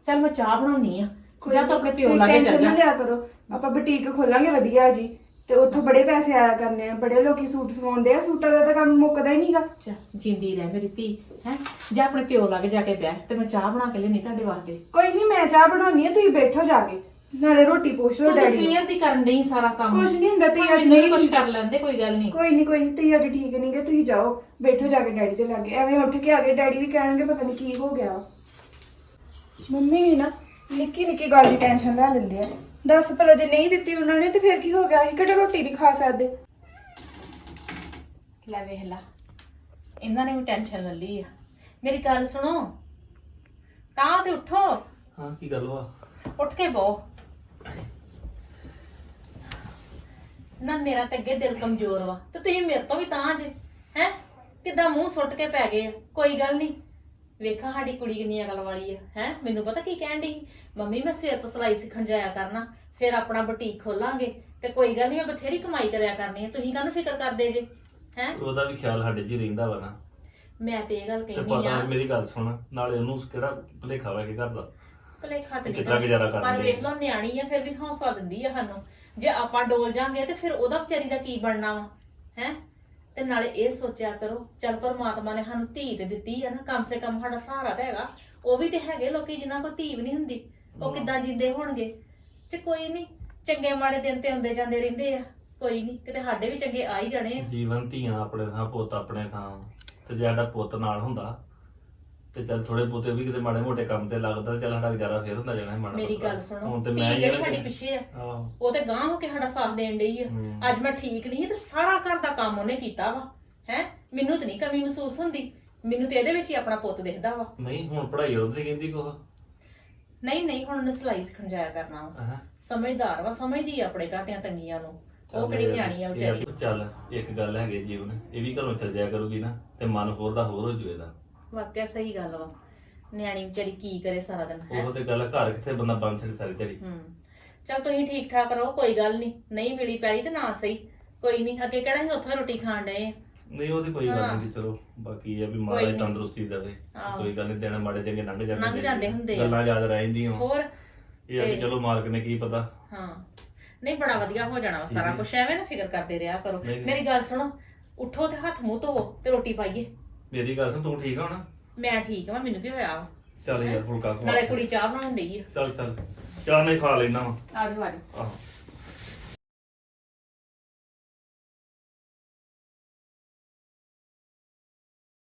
ਚੱਲ ਮੈਂ ਚਾਹ ਬਣਾਉਣੀ ਆ। ਜਾਂ ਤੂੰ ਆਪਣੇ ਪਿਓ ਲਾਗੇ ਚੱਲ ਜਾ। ਲਿਆ ਕਰੋ। ਆਪਾਂ ਬੁਟੀਕ ਖੋਲਾਂਗੇ ਵਧੀਆ ਜੀ। ਤੇ ਉੱਥੋਂ ਬੜੇ ਪੈਸੇ ਆਇਆ ਕਰਨੇ ਆ ਬੜੇ ਲੋਕੀ ਸੂਟ ਸਵਾਉਂਦੇ ਆ ਸੂਟਾਂ ਦਾ ਤਾਂ ਕੰਮ ਮੁੱਕਦਾ ਹੀ ਨਹੀਂਗਾ ਚੱਲ, ਜਿੰਦੀ ਰਹਿ ਮੇਰੀ ਧੀ ਹੈ? ਜਾਂ ਆਪਣੇ ਪਿਓ ਲਾਗੇ ਜਾ ਕੇ ਬਹਿ ਤੇ ਮੈਂ ਚਾਹ ਬਣਾ ਕੇ ਲਿਆਨੀ ਤੁਹਾਡੇ ਵਾਸਤੇ। ਕੋਈ ਨਹੀਂ ਮੈਂ ਚਾਹ ਬਣਾਉਣੀ ਆ ਤੁਸੀਂ ਬੈਠੋ ਜਾ ਕੇ। ਨਾਲੇ ਰੋਟੀ ਪੁੱਛ ਲਓ ਤੂੰ ਡੈਡੀ ਨੂੰ। ਸਵੇਰ ਦੀ ਕਰਨ ਨਹੀਂ ਸਾਰਾ ਕੰਮ। ਕੁਛ ਨਹੀਂ ਹੁੰਦਾ ਤੇ ਅੱਜ ਨਹੀਂ ਕੁਝ ਕਰ ਲੈਂਦੇ ਕੋਈ ਗੱਲ ਨਹੀਂ ਕੋਈ ਨਹੀਂ ਕੋਈ ਨਹੀਂ ਤੁਸੀਂ ਅੱਜ ਠੀਕ ਨਹੀਂ ਗੇ ਤੁਸੀਂ ਜਾਓ ਬੈਠੋ ਜਾ ਕੇ ਡੈਡੀ ਦੇ ਲਾਗੇ। ਐਵੇਂ ਉੱਠ ਕੇ ਆ ਗਏ ਡੈਡੀ ਵੀ ਕਹਿਣਗੇ ਪਤਾ ਨਹੀਂ ਕੀ ਹੋ ਗਿਆ। ਮੰਮੀ ਵੀ ਨਾ ਨਿੱਕੀ ਨਿੱਕੀ ਗੱਲ ਦੀ ਟੈਨਸ਼ਨ ਲੈ ਲੈਂਦੇ ਆ। ਦੱਸ ਭਲਾ ਜੇ ਨਹੀਂ ਦਿੱਤੀ ਉਹਨਾਂ ਨੇ ਤੇ ਫਿਰ ਕੀ ਹੋ ਗਿਆ? ਅਸੀਂ ਕਿਹੜਾ ਰੋਟੀ ਨਹੀਂ ਖਾ ਸਕਦੇ? ਲੈ ਵੇਖ ਲਾ ਇਹਨਾਂ ਨੇ ਵੀ ਟੈਨਸ਼ਨ ਲੈ ਲਈ ਆ। ਮੇਰੀ ਗੱਲ ਸੁਣੋ ਤਾਂ ਤੇ ਉੱਠੋ। ਹਾਂ ਕੀ ਗੱਲ ਵਾ? ਉੱਠ ਕੇ ਬੋ। ਨਾ ਮੇਰਾ ਤੇ ਅੱਗੇ ਦਿਲ ਕਮਜ਼ੋਰ ਵਾ ਤੇ ਤੁਸੀਂ ਮੇਰੇ ਤੋਂ ਵੀ ਤਾਂ ਜੇ ਹੈ? ਕਿੱਦਾਂ ਮੂੰਹ ਸੁੱਟ ਕੇ ਪੈ ਗਏ ਆ? ਕੋਈ ਗੱਲ ਨਹੀਂ। ਵੇਖਾਂ ਸਾਡੀ ਕੁੜੀ ਕਿੰਨੀ ਅਕਲ ਵਾਲੀ ਆ ਹੈ? ਮੈਨੂੰ ਪਤਾ ਕੀ ਕਹਿਣ ਦੀ ਮੰਮੀ ਮੈਂ ਸਵੇਰ ਤੋਂ ਸਿਲਾਈ ਸਿੱਖਣ ਜਾਇਆ ਕਰਨਾ ਫਿਰ ਆਪਣਾ ਬੁਟੀਕ ਖੋਲਾਂਗੇ ਤੇ ਕੋਈ ਗੱਲ ਨਹੀਂ ਮੈਂ ਬਥੇਰੀ ਕਮਾਈ ਕਰਿਆ ਕਰਨੀ ਆ। ਤੁਸੀਂ ਕਾਹਨੂੰ ਫਿਕਰ ਕਰਦੇ ਜੇ ਹੈ? ਉਹਦਾ ਵੀ ਖਿਆਲ ਸਾਡੇ 'ਚ ਹੀ ਰਹਿੰਦਾ ਵਾ ਨਾ। ਮੈਂ ਤੇ ਇਹ ਗੱਲ ਤੇ ਕਹਿੰਦੀ ਪਤਾ ਆ। ਮੇਰੀ ਗੱਲ ਸੁਣ ਨਾਲੇ ਉਹਨੂੰ ਕਿਹੜਾ ਭੁਲੇਖਾ ਵਾ ਕੇ ਘਰ ਦਾ? ਭਲੇ ਖਤ ਨਹੀਂ ਕਿੱਦਾਂ ਗੁਜ਼ਾਰਾ ਪਰ ਵੇਖ ਲਓ ਨਿਆਣੀ ਆ ਫਿਰ ਵੀ ਹੌਸਲਾ ਦਿੰਦੀ ਆ ਸਾਨੂੰ। ਜੇ ਆਪਾਂ ਡੋਲ ਜਾਾਂਗੇ ਤੇ ਫਿਰ ਉਹਦਾ ਵਿਚਾਰੀ ਦਾ ਕੀ ਬਣਨਾ ਵਾ ਹੈ? ਤੇ ਨਾਲੇ ਇਹ ਸੋਚਿਆ ਕਰੋ ਚੱਲ ਪਰਮਾਤਮਾ ਨੇ ਸਾਨੂੰ ਧੀ ਤੇ ਦਿੱਤੀ ਆ ਨਾ ਕਮ ਸੇ ਕਮ ਸਾਡਾ ਸਹਾਰਾ ਤਾਂ ਹੈਗਾ। ਉਹ ਵੀ ਤੇ ਹੈਗੇ ਲੋਕੀ ਜਿਨ੍ਹਾਂ ਕੋਲ ਧੀ ਵੀ ਨਹੀਂ ਹੁੰਦੀ ਉਹ। ਕਿੱਦਾਂ ਜਿੰਦੇ ਹੋਣਗੇ? ਤੇ ਕੋਈ ਨਹੀਂ ਚੰਗੇ ਮਾੜੇ ਦਿਨ ਤੇ ਆਉਂਦੇ ਜਾਂਦੇ ਰਹਿੰਦੇ ਆ ਕੋਈ ਨਹੀਂ ਕਿਤੇ ਸਾਡੇ ਵੀ ਚੰਗੇ ਆ ਹੀ ਜਾਣੇ ਆ। ਜੀਵਨ ਧੀਆਂ ਆਪਣੇ ਥਾਂ ਪੁੱਤ ਆਪਣੇ ਥਾਂ ਤੇ ਜੇ ਸਾਡਾ ਪੁੱਤ ਨਾਲ ਹੁੰਦਾ ਤੇ ਚੱਲ ਥੋੜੇ ਬਹੁਤੇ ਵੀ ਕਿਤੇ ਮਾੜੇ ਮੋਟੇ ਕੰਮ ਤੇ ਲੱਗਦਾ ਚੱਲ ਸਾਡਾ ਗੁਜ਼ਾਰਾ ਫੇਰ ਹੁੰਦਾ ਜਾਣਾ ਸੀ ਮਾੜਾ ਮੇਰੀ ਮੋਟਾ। ਗੱਲ ਸੁਣੋ ਹੁਣ ਤੇ ਮੈਂ ਜਿਹੜੀ ਸਾਡੀ ਪਿੱਛੇ ਆ ਆਹੋ। ਉਹ ਤੇ ਗਾਂਹ ਹੋ ਕੇ ਸਾਡਾ ਸਾਥ ਦੇਣ ਡਈ ਆ। ਅੱਜ ਮੈਂ ਠੀਕ ਨਹੀਂ ਤੇ ਸਾਰਾ ਘਰ ਦਾ ਕੰਮ ਉਹਨੇ ਕੀਤਾ ਵਾ ਹੈ? ਮੈਨੂੰ ਤੇ ਨਹੀਂ ਕਮੀ ਮਹਿਸੂਸ ਹੁੰਦੀ। ਮੈਨੂੰ ਤੇ ਇਹਦੇ ਵਿੱਚ ਹੀ ਆਪਣਾ ਪੁੱਤ ਦਿਖਦਾ ਵਾ। ਨਹੀਂ ਹੁਣ ਪੜ੍ਹਾਈ ਉਹਦੀ ਕਹਿੰਦੀ ਕੋਹ ਨਹੀਂ ਨਹੀਂ ਹੁਣ ਉਹਨੇ ਸਿਲਾਈ ਸਿੱਖਣ ਜਾਇਆ ਕਰਨਾ ਵਾ। ਹਾਂ ਸਮਝਦਾਰ ਵਾ ਸਮਝਦੀ ਆ ਆਪਣੇ ਘਰ ਦੀਆਂ ਤੰਗੀਆਂ ਨੂੰ। ਉਹ ਕਿਹੜੀ ਨਿਆਣੀ ਆ ਵਿਚਾਰੀ? ਚੱਲ ਇੱਕ ਗੱਲ ਹੈਗੀ ਜੀਵਨ ਇਹ ਵੀ ਘਰੋਂ ਚੱਲ ਜਾਇਆ ਕਰੂਗੀ ਨਾ ਤੇ ਮਨ ਹੋਰ ਦਾ ਹੋਰ ਹੋ ਜੂ ਇਹਦਾ। ਵਾਕਿਆ ਸਹੀ ਗੱਲ ਵਾ। ਨਿਆਣੀ ਵਿਚਾਰੀ ਕੀ ਕਰੇ ਸਾਰਾ ਦਿਨ ਹੈ? ਉਹ ਤੇ ਗੱਲ ਘਰ ਕਿੱਥੇ ਬੰਦਾ ਬੰਦ ਛੱਡ ਸਾਰੀ ਦਿਹਾੜੀ। ਹੂੰ। ਚਲ ਤੁਸੀਂ ਠੀਕ ਠਾਕ ਰਹੋ ਕੋਈ ਗੱਲ ਨਹੀਂ ਨਹੀਂ ਮਿਲੀ ਪੈਰੀ ਤੇ ਨਾ ਸਹੀ। ਕੋਈ ਨਹੀਂ ਅੱਗੇ ਕਿਹੜਾ ਅਸੀਂ ਉੱਥੇ ਰੋਟੀ ਖਾਣ ਡਏ ਆ। ਨਹੀਂ ਉਹਦੀ ਕੋਈ ਗੱਲ ਹਾਂ। ਨਹੀਂ ਚਲੋ ਬਾਕੀ ਇਹ ਆ ਵੀ ਕੋਈ ਮਹਾਰਾਜ। ਤੰਦਰੁਸਤੀ ਦੇਵੇ। ਆਹੋ। ਕੋਈ ਗੱਲ ਨਹੀਂ ਦੇਣਾ ਮਾੜੇ ਚੰਗੇ ਲੰਘ ਜਾਂਦੇ ਲੰਘ ਜਾਂਦੇ ਹੁੰਦੇ ਆ। ਗੱਲਾਂ ਯਾਦ ਰਹਿੰਦੀਆਂ। ਹੋਰ? ਇਹ ਆ ਵੀ ਤੇ- ਚਲੋ ਮਾਲਕ ਨੇ ਕੀ ਪਤਾ। ਹਾਂ। ਨਹੀਂ ਬੜਾ ਵਧੀਆ ਹੋ ਜਾਣਾ ਵਾ ਸਾਰਾ। ਕੁਝ ਐਵੇਂ ਨਾ ਫਿਕਰ ਕਰਦੇ ਰਿਹਾ ਕਰੋ। ਨਹੀਂ, ਨਹੀਂ। ਮੇਰੀ ਗੱਲ ਸੁਣੋ ਉੱਠੋ ਤੇ ਹੱਥ ਮੂੰਹ ਧੋਵੋ ਤੇ ਰੋਟੀ ਪਾਈਏ। ਮੇਰੀ ਗੱਲ ਸੁਣ ਤੂੰ ਠੀਕ ਆ ਹੁਣ? ਮੈਂ ਠੀਕ ਵਾ ਮੈਨੂੰ ਕੀ ਹੋਇਆ ਵਾ? ਚੱਲ ਯਾਰ ਫੁਲਕਾ ਖਵਾ ਨਾਲੇ ਕੁੜੀ ਚਾਹ ਬਣਾਉਣ ਡਈ ਆ। ਚੱਲ ਚੱਲ। ਚਾਹ ਨਹੀਂ ਖਾ ਲੈਣਾ ਵਾ। ਆਜੋ ਆਜੋ ਆਹੋ।